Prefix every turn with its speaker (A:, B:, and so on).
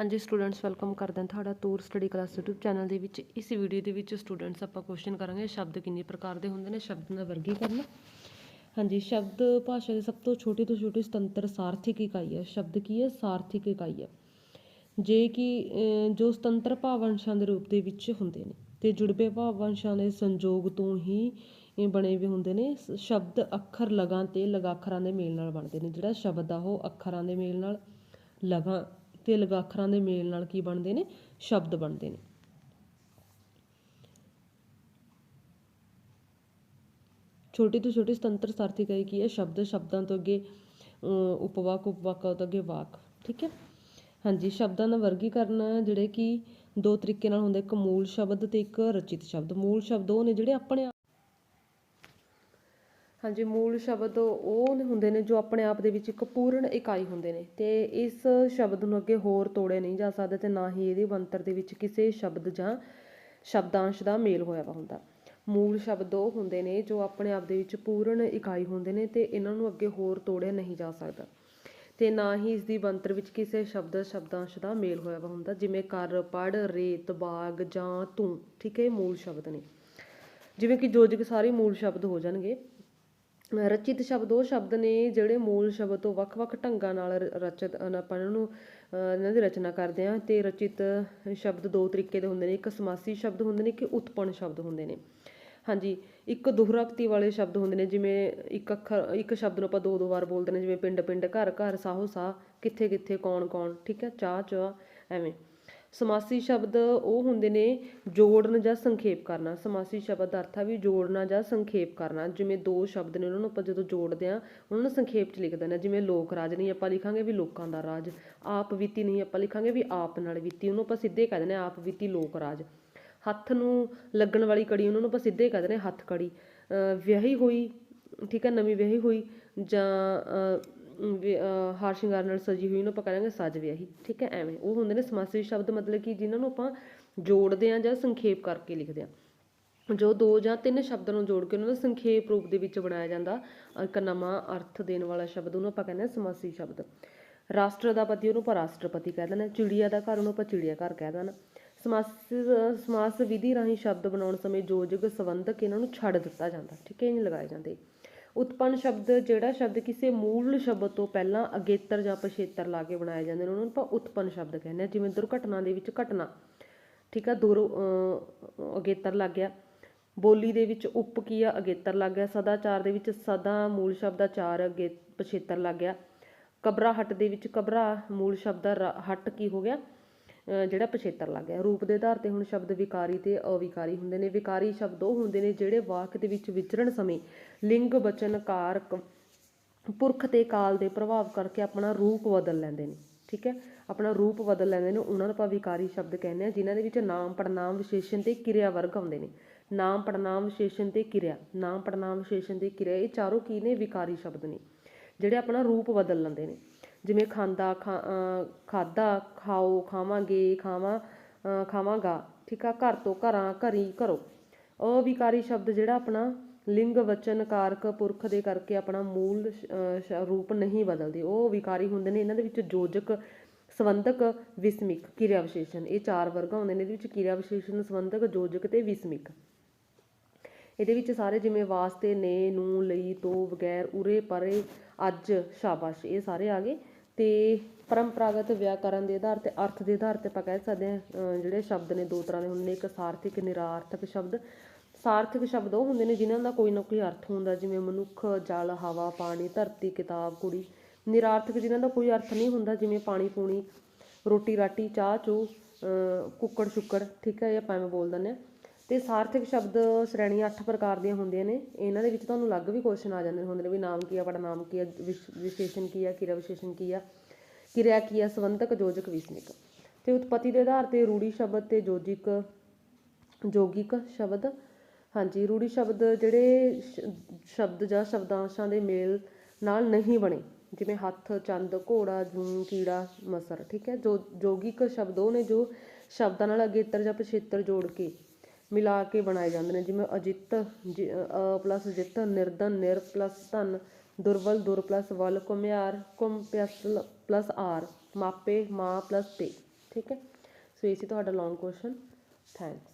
A: ਹਾਂਜੀ students welcome ਕਰਦੇ ਹਾਂ ਤੁਹਾਡਾ ਤੂਰ ਸਟੱਡੀ ਕਲਾਸ YouTube ਚੈਨਲ ਦੇ ਵਿੱਚ। ਇਸ ਵੀਡੀਓ ਦੇ ਵਿੱਚ ਸਟੂਡੈਂਟਸ ਆਪਾਂ ਕੁਐਸਚਨ ਕਰਾਂਗੇ, ਸ਼ਬਦ ਕਿੰਨੇ ਪ੍ਰਕਾਰ ਦੇ ਹੁੰਦੇ ਨੇ, ਸ਼ਬਦਾਂ ਦਾ ਵਰਗੀਕਰਨ। ਹਾਂਜੀ, ਸ਼ਬਦ ਭਾਸ਼ਾ ਦੀ ਸਭ ਤੋਂ ਛੋਟੀ ਤੋਂ ਛੋਟੀ ਸੁਤੰਤਰ ਸਾਰਥਿਕ ਇਕਾਈ ਹੈ। ਸ਼ਬਦ ਕੀ ਹੈ? ਸਾਰਥਿਕ ਇਕਾਈ ਹੈ। ਜੇ ਕਿ ਜੋ ਸੁਤੰਤਰ ਭਾਵਵੰਸ਼ਾਂ ਦੇ ਰੂਪ ਦੇ ਵਿੱਚ ਹੁੰਦੇ ਨੇ, ਤੇ ਜੁੜਵੇਂ ਭਾਵ-ਅੰਸ਼ਾਂ ਦੇ ਸੰਯੋਗ ਤੋਂ ਹੀ ਬਣੇ ਵੀ ਹੁੰਦੇ ਨੇ। ਸ- ਸ਼ਬਦ ਅੱਖਰ ਲਗਾਂ ਤੇ ਲਗਾਖਰਾਂ ਦੇ ਮੇਲ ਨਾਲ ਬਣਦੇ ਨੇ। ਜਿਹੜਾ ਸ਼ਬਦ ਆ ਉਹ ਅੱਖਰਾਂ ਦੇ ਮੇਲ ਨਾਲ, ਲਗਾਂ ਤੇ ਲਗਾਖਰਾਂ ਦੇ ਮੇਲ ਨਾਲ ਕੀ ਬਣਦੇ ਨੇ? ਸ਼ਬਦ ਬਣਦੇ ਨੇ। ਛੋਟੀ ਤੋਂ ਛੋਟੀ ਸੁਤੰਤਰ ਸਾਰਥੀ ਕਹੀ ਕੀ ਹੈ? ਸ਼ਬਦ ਸ਼ਬਦਾਂ ਤੋਂ ਅੱਗੇ ਅਮ, ਉਪਵਾਕ ਉਪਵਾਕਾਂ ਤੋਂ ਅੱਗੇ ਵਾਕ। ਠੀਕ ਹੈ? ਹਾਂਜੀ ਸ਼ਬਦਾਂ ਦਾ ਵਰਗੀਕਰਨ ਜਿਹੜੇ ਕਿ ਦੋ ਤਰੀਕੇ ਨਾਲ ਹੁੰਦੇ। ਇੱਕ ਮੂਲ ਸ਼ਬਦ ਤੇ ਇੱਕ ਰਚਿਤ ਸ਼ਬਦ। ਮੂਲ ਸ਼ਬਦ ਉਹ ਨੇ ਜਿਹੜੇ ਆਪਣੇ ਆਪ ਹਾਂਜੀ, ਮੂਲ ਸ਼ਬਦ ਉਹ ਹੁੰਦੇ ਨੇ ਜੋ ਆਪਣੇ ਆਪ ਦੇ ਵਿੱਚ ਇੱਕ ਪੂਰਨ ਇਕਾਈ ਹੁੰਦੇ ਨੇ। ਤੇ ਇਸ ਸ਼ਬਦ ਨੂੰ ਅੱਗੇ ਹੋਰ ਤੋੜੇ ਨਹੀਂ ਜਾ ਸਕਦੇ ਤੇ ਨਾ ਹੀ ਇਹਦੇ ਬਣਤਰ ਦੇ ਵਿੱਚ ਕਿਸੇ ਸ਼ਬਦ ਜਾਂ ਸ਼ਬਦਾਂਸ਼ ਦਾ ਮੇਲ ਹੋਇਆ ਵਾ ਹੁੰਦਾ। ਮੂਲ ਸ਼ਬਦ ਉਹ ਹੁੰਦੇ ਨੇ ਜੋ ਆਪਣੇ ਆਪ ਦੇ ਵਿੱਚ ਪੂਰਨ ਇਕਾਈ ਹੁੰਦੇ ਨੇ ਤੇ ਇਹਨਾਂ ਨੂੰ ਅੱਗੇ ਹੋਰ ਤੋੜਿਆ ਨਹੀਂ ਜਾ ਸਕਦਾ। ਤੇ ਨਾ ਹੀ ਇਸ ਦੀ ਬਣਤਰ ਵਿੱਚ ਕਿਸੇ ਸ਼ਬਦ, ਸ਼ਬਦਾਂਸ਼ ਦਾ ਮੇਲ ਹੋਇਆ ਵਾ ਹੁੰਦਾ, ਜਿਵੇਂ ਕਰ ਪੜ ਰੇਤ, ਬਾਗ ਜਾਂ ਤੂੰ, ਠੀਕ ਹੈ ਮੂਲ ਸ਼ਬਦ ਨੇ। ਜਿਵੇਂ ਕਿ ਜੋਜਕ ਸਾਰੇ ਮੂਲ ਸ਼ਬਦ ਹੋ ਜਾਣਗੇ। ਰਚਿਤ ਸ਼ਬਦ, ਉਹ ਸ਼ਬਦ ਨੇ ਜਿਹੜੇ ਮੂਲ ਸ਼ਬਦ ਤੋਂ ਵੱਖ-ਵੱਖ ਢੰਗਾਂ ਨਾਲ ਰਚਿਤ ਆਪਾਂ ਇਹਨਾਂ ਨੂੰ ਇਹਨਾਂ ਦੀ ਰਚਨਾ ਕਰਦੇ ਹਾਂ ਤੇ ਰਚਿਤ ਸ਼ਬਦ ਦੋ ਤਰੀਕੇ ਦੇ ਹੁੰਦੇ ਨੇ, ਇੱਕ ਸਮਾਸੀ ਸ਼ਬਦ ਹੁੰਦੇ ਨੇ ਕਿ ਉਤਪੰਨ ਸ਼ਬਦ ਹੁੰਦੇ ਨੇ। ਹਾਂਜੀ, ਇੱਕ ਦੋਹਰਾਕਤੀ ਵਾਲੇ ਸ਼ਬਦ ਹੁੰਦੇ ਨੇ, ਜਿਵੇਂ ਇੱਕ ਅੱਖਰ, ਇੱਕ ਸ਼ਬਦ ਨੂੰ ਆਪਾਂ ਦੋ ਦੋ ਵਾਰ ਬੋਲਦੇ ਨੇ, ਜਿਵੇਂ ਪਿੰਡ ਪਿੰਡ ਘਰ ਘਰ ਸਾਹੋ ਸਾਹ ਕਿੱਥੇ ਕਿੱਥੇ ਕੌਣ ਕੌਣ ਠੀਕ ਹੈ ਚਾਹ ਚਾਹ ਐਵੇਂ। ਸਮਾਸੀ ਸ਼ਬਦ ਉਹ ਹੁੰਦੇ ਨੇ ਜੋੜਨ ਜਾਂ ਸੰਖੇਪ ਕਰਨਾ। ਸਮਾਸੀ ਸ਼ਬਦ ਦਾ ਅਰਥ ਆ ਵੀ ਜੋੜਨਾ ਜਾਂ ਸੰਖੇਪ ਕਰਨਾ। ਜਿਵੇਂ ਦੋ ਸ਼ਬਦ ਨੇ, ਉਹਨਾਂ ਨੂੰ ਆਪਾਂ ਜਦੋਂ ਜੋੜਦੇ ਆ ਉਹਨਾਂ ਨੂੰ ਸੰਖੇਪ ਚ ਲਿਖ ਦਿੰਦੇ ਆ ਜਿਵੇਂ ਲੋਕ ਰਾਜ ਨਹੀਂ, ਆਪਾਂ ਲਿਖਾਂਗੇ ਵੀ ਲੋਕਾਂ ਦਾ ਰਾਜ। ਆਪ ਬੀਤੀ ਨਹੀਂ, ਆਪਾਂ ਲਿਖਾਂਗੇ ਵੀ ਆਪ ਨਾਲ ਬੀਤੀ। ਉਹਨੂੰ ਆਪਾਂ ਸਿੱਧੇ ਕਹਿ ਦਿੰਦੇ ਆ ਆਪ ਬੀਤੀ ਲੋਕ ਰਾਜ। ਹੱਥ ਨੂੰ ਲੱਗਣ ਵਾਲੀ ਕੜੀ, ਉਹਨਾਂ ਨੂੰ ਆਪਾਂ ਸਿੱਧੇ ਕਹਿ ਦਿੰਦੇ ਆ ਹੱਥ ਕੜੀ। ਵਿਆਹੀ ਹੋਈ, ਠੀਕ ਹੈ, ਨਵੀਂ ਵਿਆਹੀ ਹੋਈ ਜਾਂ ਹਾਰ ਸ਼ਿੰਗਾਰ ਨਾਲ ਸਜੀ ਹੋਈ ਨੂੰ ਆਪਾਂ ਕਹਾਂਗੇ ਸਜ ਵਿਆਹੀ, ਠੀਕ ਹੈ, ਐਵੇਂ। ਉਹ ਹੁੰਦੇ ਨੇ ਸਮਾਸੀ ਸ਼ਬਦ, ਮਤਲਬ ਕਿ ਜਿਨ੍ਹਾਂ ਨੂੰ ਆਪਾਂ ਜੋੜਦੇ ਆ ਜਾਂ ਸੰਖੇਪ ਕਰਕੇ ਲਿਖਦੇ ਆ ਜੋ ਦੋ ਜਾਂ ਤਿੰਨ ਸ਼ਬਦਾਂ ਨੂੰ ਜੋੜ ਕੇ ਉਹਨਾਂ ਦਾ ਸੰਖੇਪ ਰੂਪ ਦੇ ਵਿੱਚ ਬਣਾਇਆ ਜਾਂਦਾ ਇੱਕ ਨਵਾਂ ਅਰਥ ਦੇਣ ਵਾਲਾ ਸ਼ਬਦ, ਉਹਨੂੰ ਆਪਾਂ ਕਹਿੰਦੇ ਆ ਸਮਾਸੀ ਸ਼ਬਦ। ਰਾਸ਼ਟਰ ਦਾ ਪਤੀ ਉਹਨੂੰ ਆਪਾਂ ਰਾਸ਼ਟਰਪਤੀ ਕਹਿ ਦਿੰਦੇ ਹਾਂ, ਚਿੜੀਆ ਦਾ ਘਰ ਉਹਨੂੰ ਆਪਾਂ ਚਿੜੀਆ ਘਰ ਕਹਿ ਦਿੰਦੇ ਸਮਾਸ ਸਮਾਸ ਵਿਧੀ ਰਾਹੀਂ ਸ਼ਬਦ ਬਣਾਉਣ ਸਮੇਂ ਯੋਜਕ ਸੰਬੰਧਕ ਇਹਨਾਂ ਨੂੰ ਛੱਡ ਦਿੱਤਾ ਜਾਂਦਾ, ਠੀਕ ਹੈ, ਇਹ ਨਹੀਂ ਲਗਾਏ ਜਾਂਦੇ। ਉਤਪੰਨ ਸ਼ਬਦ ਜਿਹੜਾ ਸ਼ਬਦ ਕਿਸੇ ਮੂਲ ਸ਼ਬਦ ਤੋਂ ਪਹਿਲਾਂ ਅਗੇਤਰ ਜਾਂ ਪਛੇਤਰ ਲਾ ਕੇ ਬਣਾਏ ਜਾਂਦੇ ਨੇ ਉਹਨਾਂ ਨੂੰ ਆਪਾਂ ਉਤਪੰਨ ਸ਼ਬਦ ਕਹਿੰਦੇ ਆ ਜਿਵੇਂ ਦੁਰਘਟਨਾ ਦੇ ਵਿੱਚ ਘਟਨਾ ਠੀਕ ਆ ਦੁਰ ਅਹ, ਅਗੇਤਰ ਲੱਗ ਗਿਆ ਬੋਲੀ ਦੇ ਵਿੱਚ ਉਪ ਕੀ ਆ ਅਗੇਤਰ ਲੱਗ ਗਿਆ ਸਦਾਚਾਰ ਦੇ ਵਿੱਚ ਸਦਾ ਮੂਲ ਸ਼ਬਦ ਦਾ ਚਾਰ ਅਗੇ ਪਛੇਤਰ ਲੱਗ ਗਿਆ ਕਬਰਾ ਹਟ ਦੇ ਵਿੱਚ ਕਬਰਾ ਮੂਲ ਸ਼ਬਦ ਦਾ ਹਟ ਕੀ ਹੋ ਗਿਆ ਜਿਹੜਾ ਪਛੇਤਰ ਲੱਗ ਗਿਆ। ਰੂਪ ਦੇ ਆਧਾਰ ਤੇ ਹੁਣ ਸ਼ਬਦ ਵਿਕਾਰੀ ਤੇ ਅਵਿਕਾਰੀ ਹੁੰਦੇ ਨੇ। ਵਿਕਾਰੀ ਸ਼ਬਦ ਉਹ ਹੁੰਦੇ ਨੇ ਜਿਹੜੇ ਵਾਕ ਦੇ ਵਿੱਚ ਵਿਚਰਨ ਸਮੇਂ ਲਿੰਗ ਬਚਨ ਕਾਰਕ, ਪੁਰਖ ਤੇ ਕਾਲ ਦੇ ਪ੍ਰਭਾਵ ਕਰਕੇ ਆਪਣਾ ਰੂਪ ਬਦਲ ਲੈਂਦੇ ਨੇ। ਠੀਕ ਹੈ? ਆਪਣਾ ਰੂਪ ਬਦਲ ਲੈਂਦੇ ਨੇ। ਉਹਨਾਂ ਨੂੰ ਆਪਾਂ ਵਿਕਾਰੀ ਸ਼ਬਦ ਕਹਿੰਦੇ ਆ ਜਿਨ੍ਹਾਂ ਦੇ ਵਿੱਚ ਨਾਮ ਪੜਨਾਮ ਵਿਸ਼ੇਸ਼ਣ ਤੇ ਕਿਰਿਆ ਵਰਗ ਆਉਂਦੇ ਨੇ। ਨਾਮ ਪੜਨਾਮ ਵਿਸ਼ੇਸ਼ਣ ਤੇ ਕਿਰਿਆ। ਨਾਮ ਪੜਨਾਮ ਵਿਸ਼ੇਸ਼ਣ ਤੇ ਕਿਰਿਆ। ਇਹ ਚਾਰੋਂ ਕੀ ਨੇ? ਵਿਕਾਰੀ ਸ਼ਬਦ ਨੇ। ਜਿਹੜੇ ਆਪਣਾ ਰੂਪ ਬਦਲ ਲੈਂਦੇ ਨੇ। ਜਿਵੇਂ ਖਾਂਦਾ, ਖਾ- ਖਾਧਾ, ਖਾਓ, ਖਾਵਾਂਗੇ, ਖਾਵਾਂ ਖਾਵਾਂਗਾ, ਠੀਕ ਆ, ਘਰ ਤੋਂ ਘਰਾਂ, ਘਰੀ ਘਰੋ। ਅਵਿਕਾਰੀ ਸ਼ਬਦ ਜਿਹੜਾ ਆਪਣਾ ਲਿੰਗ, ਵਚਨ, ਕਾਰਕ, ਪੁਰਖ ਦੇ ਕਰਕੇ ਆਪਣਾ ਮੂਲ ਰੂਪ ਨਹੀਂ ਬਦਲਦੇ। ਉਹ ਵਿਕਾਰੀ ਹੁੰਦੇ ਨੇ, ਇਹਨਾਂ ਦੇ ਵਿੱਚ ਯੋਜਕ ਸੰਬੰਧਕ, ਵਿਸਮਿਕ ਕਿਰਿਆ ਵਿਸ਼ੇਸ਼ਣ ਇਹ ਚਾਰ ਵਰਗ ਆਉਂਦੇ ਨੇ, ਇਹਦੇ ਵਿੱਚ ਕਿਰਿਆ ਵਿਸ਼ੇਸ਼ਣ ਸੰਬੰਧਕ ਯੋਜਕ ਤੇ ਵਿਸਮਿਕ। ਇਹਦੇ ਵਿੱਚ ਸਾਰੇ ਜਿਵੇਂ ਵਾਸਤੇ ਨੇ, ਨੂੰ, ਲਈ, ਤੋਂ, ਵਗੈਰ, ਉਰੇ, ਪਰੇ, ਅੱਜ, ਸ਼ਾਬਾਸ਼, ਇਹ ਸਾਰੇ ਆ ਗਏ। ਅਤੇ ਪਰੰਪਰਾਗਤ ਵਿਆਕਰਨ ਦੇ ਆਧਾਰ ਤੇ ਅਰਥ ਦੇ ਆਧਾਰ ਤੇ ਆਪਾਂ ਕਹਿ ਸਕਦੇ ਹਾਂ ਜਿਹੜੇ ਸ਼ਬਦ ਨੇ ਦੋ ਤਰ੍ਹਾਂ ਦੇ ਹੁੰਦੇ ਨੇ, ਇੱਕ ਸਾਰਥਿਕ ਨਿਰਾਰਥਕ ਸ਼ਬਦ। ਸਾਰਥਿਕ ਸ਼ਬਦ ਉਹ ਹੁੰਦੇ ਨੇ ਜਿਨ੍ਹਾਂ ਦਾ ਕੋਈ ਨਾ ਕੋਈ ਅਰਥ ਹੁੰਦਾ, ਜਿਵੇਂ ਮਨੁੱਖ, ਜਲ, ਹਵਾ, ਪਾਣੀ, ਧਰਤੀ, ਕਿਤਾਬ, ਕੁੜੀ। ਨਿਰਾਰਥਕ ਜਿਨ੍ਹਾਂ ਦਾ ਕੋਈ ਅਰਥ ਨਹੀਂ ਹੁੰਦਾ, ਜਿਵੇਂ ਪਾਣੀ, ਪੂਣੀ, ਰੋਟੀ, ਰਾਟੀ, ਚਾਹ ਚੂ ਕੁੱਕੜ ਸ਼ੁੱਕੜ ਠੀਕ ਹੈ, ਇਹ ਆਪਾਂ ਐਵੇਂ ਬੋਲ ਦਿੰਦੇ ਹਾਂ। ਤੇ ਸਾਰਥਕ ਸ਼ਬਦ ਸ਼੍ਰੇਣੀਆਂ ਅੱਠ ਪ੍ਰਕਾਰ ਦੀਆਂ ਹੁੰਦੀਆਂ ਨੇ। ਇਹਨਾਂ ਦੇ ਵਿੱਚ ਤੁਹਾਨੂੰ ਅਲੱਗ ਵੀ ਕੁਐਸਚਨ ਆ ਜਾਂਦੇ ਹੁੰਦੇ ਨੇ ਵੀ ਨਾਮ ਕੀ ਆ ਬੜਾ ਨਾਮ ਕੀ ਆ, ਵਿਸ਼- ਵਿਸ਼ੇਸ਼ਣ ਕੀ ਆ, ਕਿਰਿਆ ਵਿਸ਼ੇਸ਼ਣ ਕੀ ਆ। ਕਿਰਿਆ ਕੀ ਆ, ਸੰਬੰਧਕ, ਯੋਜਕ ਵਿਸਮਿਕ ਤੇ ਉਤਪਤੀ ਦੇ ਆਧਾਰ ਤੇ ਰੂੜੀ ਸ਼ਬਦ ਤੇ ਯੋਜਿਕ, ਯੋਗਿਕ ਸ਼ਬਦ। ਹਾਂਜੀ, ਰੂੜੀ ਸ਼ਬਦ ਜਿਹੜੇ ਸ਼ਬਦ ਜਾਂ ਸ਼ਬਦਾਂਸ਼ਾਂ ਦੇ ਮੇਲ ਨਾਲ ਨਹੀਂ ਬਣੇ। ਜਿਵੇਂ ਹੱਥ, ਚੰਦ, ਘੋੜਾ, ਜੂੰ, ਕੀੜਾ, ਮਸਰ, ਠੀਕ ਹੈ? ਜੋ ਯੋਗਿਕ ਸ਼ਬਦ ਉਹ ਨੇ ਜੋ ਸ਼ਬਦਾਂ ਨਾਲ ਅਗੇਤਰ ਜਾਂ ਪਛੇਤਰ ਜੋੜ ਕੇ ਮਿਲਾ ਕੇ ਬਣਾਏ ਜਾਂਦੇ ਨੇ, ਜਿਵੇਂ ਅਜਿੱਤ, ਜਿ- ਅ ਪਲੱਸ ਜਿੱਤ ਨਿਰਧਨ, ਨਿਰ ਪਲੱਸ ਧਨ ਦੁਰਬਲ ਦੁਰ ਪਲੱਸ ਵਲ, ਕੁਮਿਆਰ, ਕੁਮ ਪਲੱਸ ਪਲੱਸ ਆਰ, ਮਾਪੇ, ਮਾਂ ਪਲੱਸ ਤੇ, ਠੀਕ ਹੈ? ਸੋ, ਇਹ ਸੀ ਤੁਹਾਡਾ ਲੌਂਗ ਕੁਐਸਚਨ ਥੈਂਕਸ